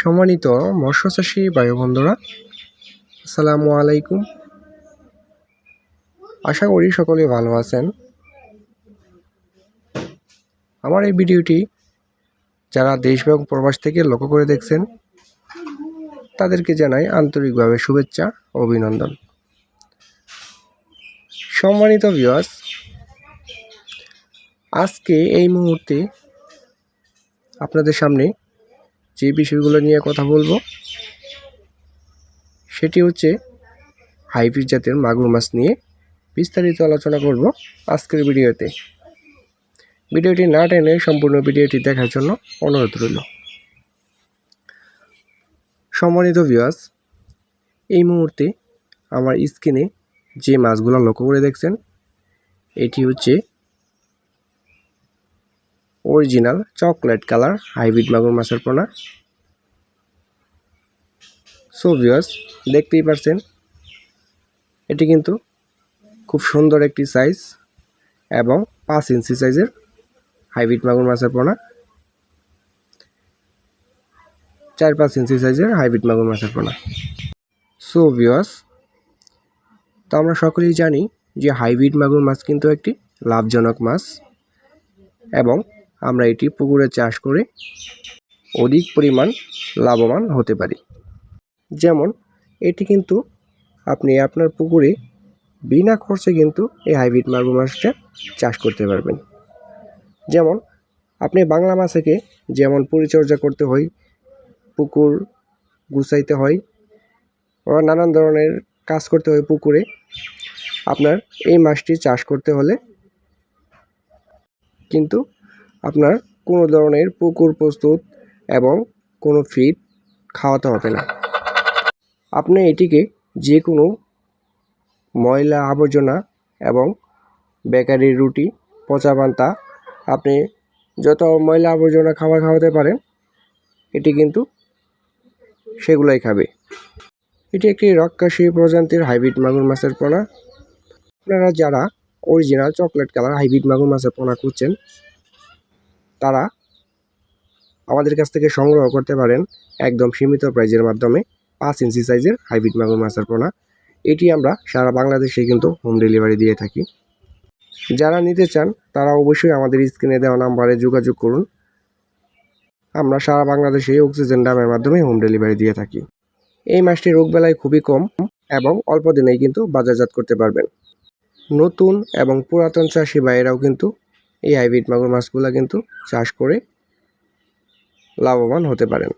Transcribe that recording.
সম্মানিত মৎস্যচাষী ভাই বন্ধুরা আসসালামু আলাইকুম। আশা করি সকলে ভালো আছেন। আমার এই ভিডিওটি যারা দেশ প্রবাস থেকে লক্ষ্য করে দেখছেন, তাদেরকে জানাই আন্তরিকভাবে শুভেচ্ছা ও অভিনন্দন। সম্মানিত ভিউয়ার্স আজকে এই মুহূর্তে আপনাদের সামনে যে বিষয়গুলো নিয়ে কথা বলব, সেটি হচ্ছে হাইব্রিড জাতের মাগুর মাছ নিয়ে বিস্তারিত আলোচনা করব আজকের ভিডিওতে। ভিডিওটি না টেনে সম্পূর্ণ ভিডিওটি দেখার জন্য অনুরোধ রইল। সম্মানিত ভিউয়ার্স এই মুহূর্তে আমার স্ক্রিনে যে মাছগুলো লক্ষ্য করে দেখছেন, এটি হচ্ছে অরিজিনাল চকলেট কালার হাইব্রিড মাগুর মাছের পোনা সো ভিউয়ার্স দেখতেই পারছেন, এটি কিন্তু খুব সুন্দর একটি সাইজ এবং পাঁচ ইঞ্চি সাইজের হাইব্রিড মাগুর মাছের পোনা চার পাঁচ ইঞ্চি সাইজের হাইব্রিড মাগুর মাছের পোনা সো ভিউয়ার্স তো আমরা সকলেই জানি যে হাইব্রিড মাগুর মাছ কিন্তু একটি লাভজনক মাছ এবং আমরা এটি পুকুরে চাষ করে অধিক পরিমাণ লাভবান হতে পারি। যেমন, এটি কিন্তু আপনি আপনার পুকুরে বিনা খরচে কিন্তু এই হাইব্রিড মাগুর মাছটা চাষ করতে পারবেন। যেমন, আপনি বাংলা মাছকে যেমন পরিচর্যা করতে হয়, পুকুর গুছাইতে হয় বা নানান ধরনের কাজ করতে হয় পুকুরে, আপনার এই মাছটি চাষ করতে হলে কিন্তু আপনার কোনো ধরনের পুকুর প্রস্তুত এবং কোনো ফিড খাওয়াতে হবে না। আপনি এটিকে যে কোনো ময়লা আবর্জনা এবং বেকারির রুটি, পচা পান্তা, আপনি যত ময়লা আবর্জনা খাবার খাওয়াতে পারেন, এটি কিন্তু সেগুলোই খাবে। এটি একটি রক্কাশি প্রজাতির হাইব্রিড মাগুর মাছের পোনা। আপনারা যারা অরিজিনাল চকলেট কালার হাইব্রিড মাগুর মাছের পোনা খুঁজছেন তারা আমাদের কাছ থেকে সংগ্রহ করতে পারেন একদম সীমিত প্রাইজের মাধ্যমে পাঁচ ইঞ্চি সাইজের হাইব্রিড মাগুর মাছের পোনা। এটি আমরা সারা বাংলাদেশে কিন্তু হোম ডেলিভারি দিয়ে থাকি। যারা নিতে চান, তারা অবশ্যই আমাদের স্ক্রিনে দেওয়া নাম্বারে যোগাযোগ করুন। আমরা সারা বাংলাদেশে অক্সিজেন দামের মাধ্যমে হোম ডেলিভারি দিয়ে থাকি। এই মাছটি রোগবেলায় খুবই কম এবং অল্প দিনেই কিন্তু বাজারজাত করতে পারবেন। নতুন এবং পুরাতন চাষি ভাইয়েরাও কিন্তু এই হাইব্রিড মাগুর মাছগুলো কিন্তু চাষ করে লাভবান হতে পারেন।